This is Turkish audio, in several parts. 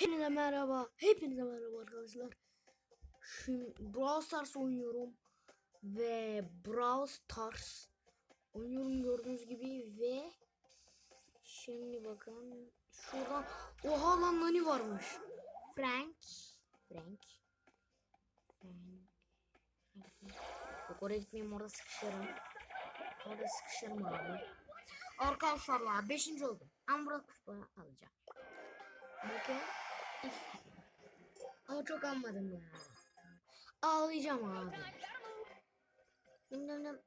Hepinize merhaba. Hepinize merhaba arkadaşlar. Şimdi Brawl Stars oynuyorum. Ve Brawl Stars oynuyorum gördüğünüz gibi ve şimdi bakın şuradan oha lan Nani varmış. Frank Frank Frank Yok oraya gitmeyeyim orada sıkışırım. Orada sıkışırım abi. Arkadaşlar ya 5. oldum. Ama burada kupa alacağım. Bakın. Ama çok anmadım ya. Ağlayacağım abi. Dım dım dım.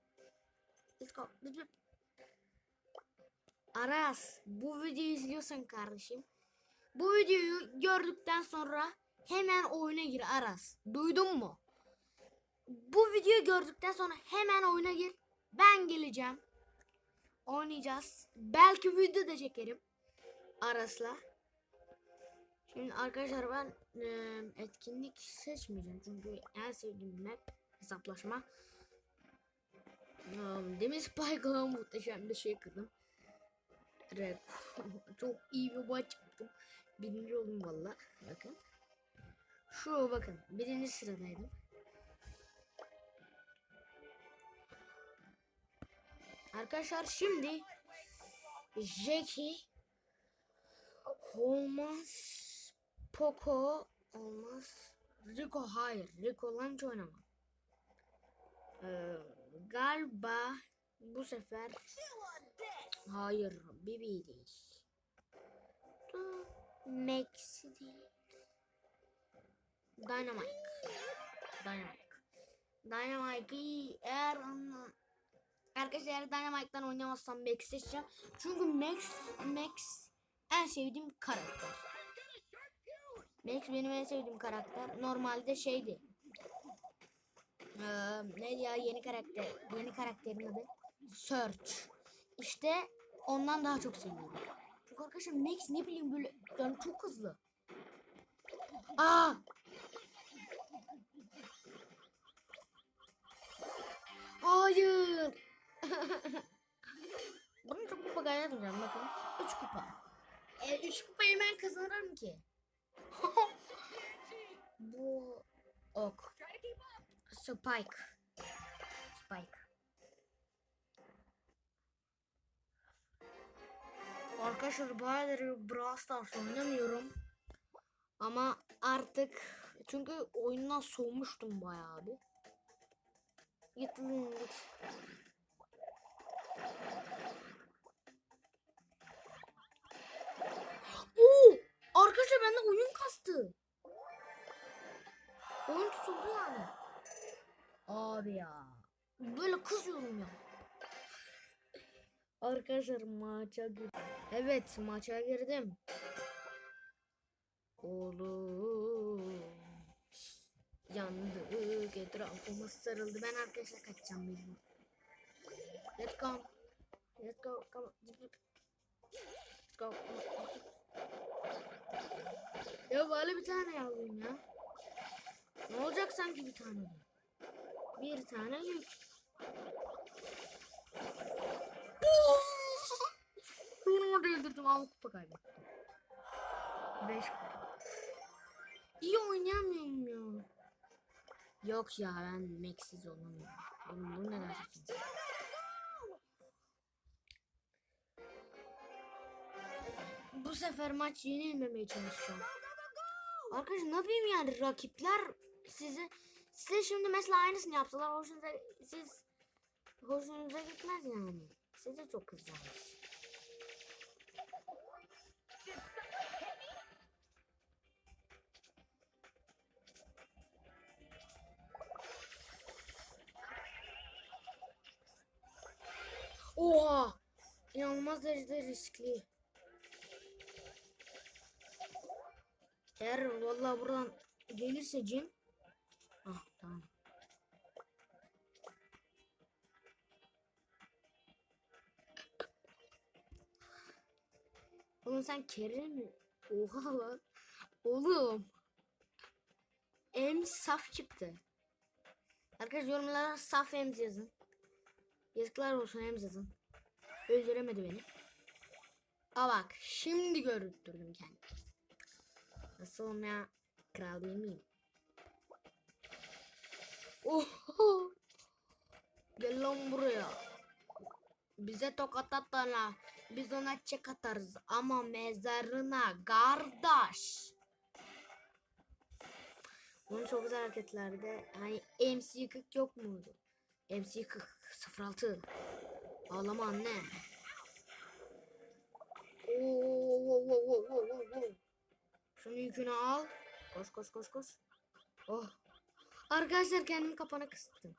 Let's. Aras bu videoyu izliyorsan kardeşim. Bu videoyu gördükten sonra hemen oyuna gir Aras. Duydun mu? Bu videoyu gördükten sonra hemen oyuna gir. Ben geleceğim. Oynayacağız. Belki video da çekerim. Aras'la. Şimdi arkadaşlar ben e, etkinlik seçmeyeceğim çünkü en sevdiğim map hesaplaşma. Um, demin Spike'la muhteşem bir şey kırdım. Çok iyi bir maç yaptım. Birinci oldum valla. Bakın. Şu bakın. Birinci sıradaydım. Arkadaşlar şimdi Jackie olmaz Poco olmaz. Rico hayır. Rico Lunch oynamam ee, galiba bu sefer hayır Bibi değil. Maxi değil. Dynamite. Dynamite. Dynamite'ı eğer anla Arkadaşlar eğer Dynamite'dan oynamazsam Max seçeceğim. Çünkü Max Max en sevdiğim karakter. Max benim en sevdiğim karakter. Normalde şeydi. Ee, ne ya yeni karakter. Yeni karakterin adı. Search. İşte ondan daha çok seviyorum. Çünkü arkadaşlar Max ne bileyim böyle yani çok hızlı. Aa! Hayır. Bunu çok kupa kaybetmeyeceğim bakın. 3 kupa. 3 e, üç kupayı ben kazanırım ki. Spike. Spike. Arkadaşlar bayağıdır Brawl Stars oynamıyorum. Ama artık çünkü oyundan soğumuştum bayağı bir. Git lan git. Oo! Arkadaşlar bende oyun kastı. Oyun tutuldu yani. Abi ya. Böyle kızıyorum ya. Arkadaşlar maça girdim. Evet maça girdim. Oğlum. Yandık etrafımız sarıldı. Ben arkadaşlar kaçacağım mecbur. Let's go. Let's go. Come on. Let's go. Ya böyle bir tane alayım ya. Ne olacak sanki bir tane. Bir tane yük. Sonunda öldürdüm ama kupa kaybettim. Beş kupa. İyi oynayamıyorum ya. Yok ya ben Max'iz olamıyorum. Oğlum bunu neden seçiyorsun? Bu sefer maç yenilmemeye çalışacağım. Arkadaşlar ne yapayım yani rakipler size size şimdi mesela aynısını yapsalar hoşunuza siz hoşunuza gitmez yani. Size çok kızarsınız. Oha! İnanılmaz derecede riskli. Eğer vallahi buradan gelirse Jim. Tamam. Oğlum sen kere mi? Oha lan. Oğlum. Em saf çıktı. Arkadaşlar yorumlara saf ems yazın. Yazıklar olsun ems yazın. Öldüremedi beni. Aa bak şimdi görüntürdüm kendimi. Hası olmayan kral değil miyim? Oho! Gel lan buraya. Bize tokat atana biz ona çek atarız ama mezarına kardeş. Onun çok güzel hareketlerde hani MC yıkık yok muydu? MC yıkık 06 Ağlama anne. Şunu yükünü al. Koş koş koş koş. Oh. Arkadaşlar kendimi kapana kıstım.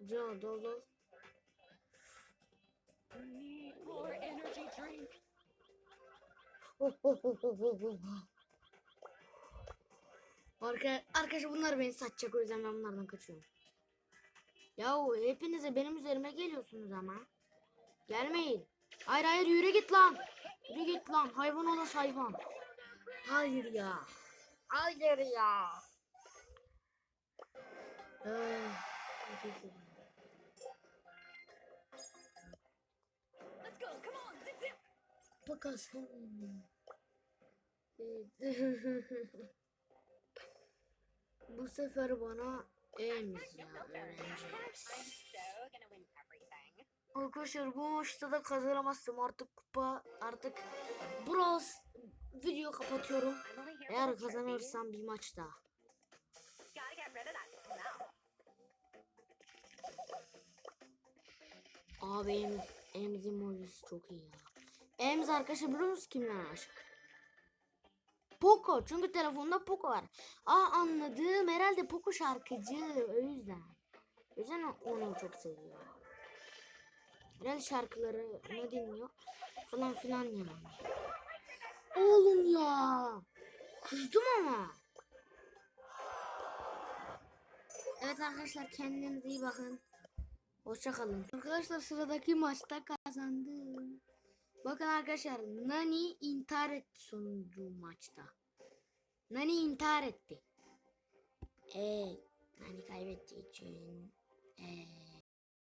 Joe dol dol. Oh, oh, oh, oh, oh, oh. Arka, arkadaşlar bunlar beni satacak o yüzden ben bunlardan kaçıyorum. Yahu hepinize benim üzerime geliyorsunuz ama. Gelmeyin. Hayır hayır yürü git lan. Yürü git lan. Hayvan olas hayvan. Hayır ya. Hayır ya. Ay, çok iyi. Let's go. Come on. Zip zip. Bakasın. Bu sefer bana Ems ya everything. Arkadaşlar bu maçta da kazanamazsam artık kupa artık Bros video kapatıyorum. Eğer kazanırsam bir maç daha. Abi Ems, Ems'in mojisi çok iyi ya. Ems arkadaşlar biliyor musunuz kimden aşık? Poco çünkü telefonda Poco var. Aa anladım herhalde Poco şarkıcı o yüzden. O yüzden onu çok seviyor. Herhalde şarkıları ne dinliyor falan filan yani. Oğlum ya. Kızdım ama. Evet arkadaşlar kendinize iyi bakın. Hoşça kalın. Arkadaşlar sıradaki maçta kazandım. Bakın arkadaşlar Nani intihar etti sonuncu maçta. Nani intihar etti. Ee, Nani kaybettiği için ee,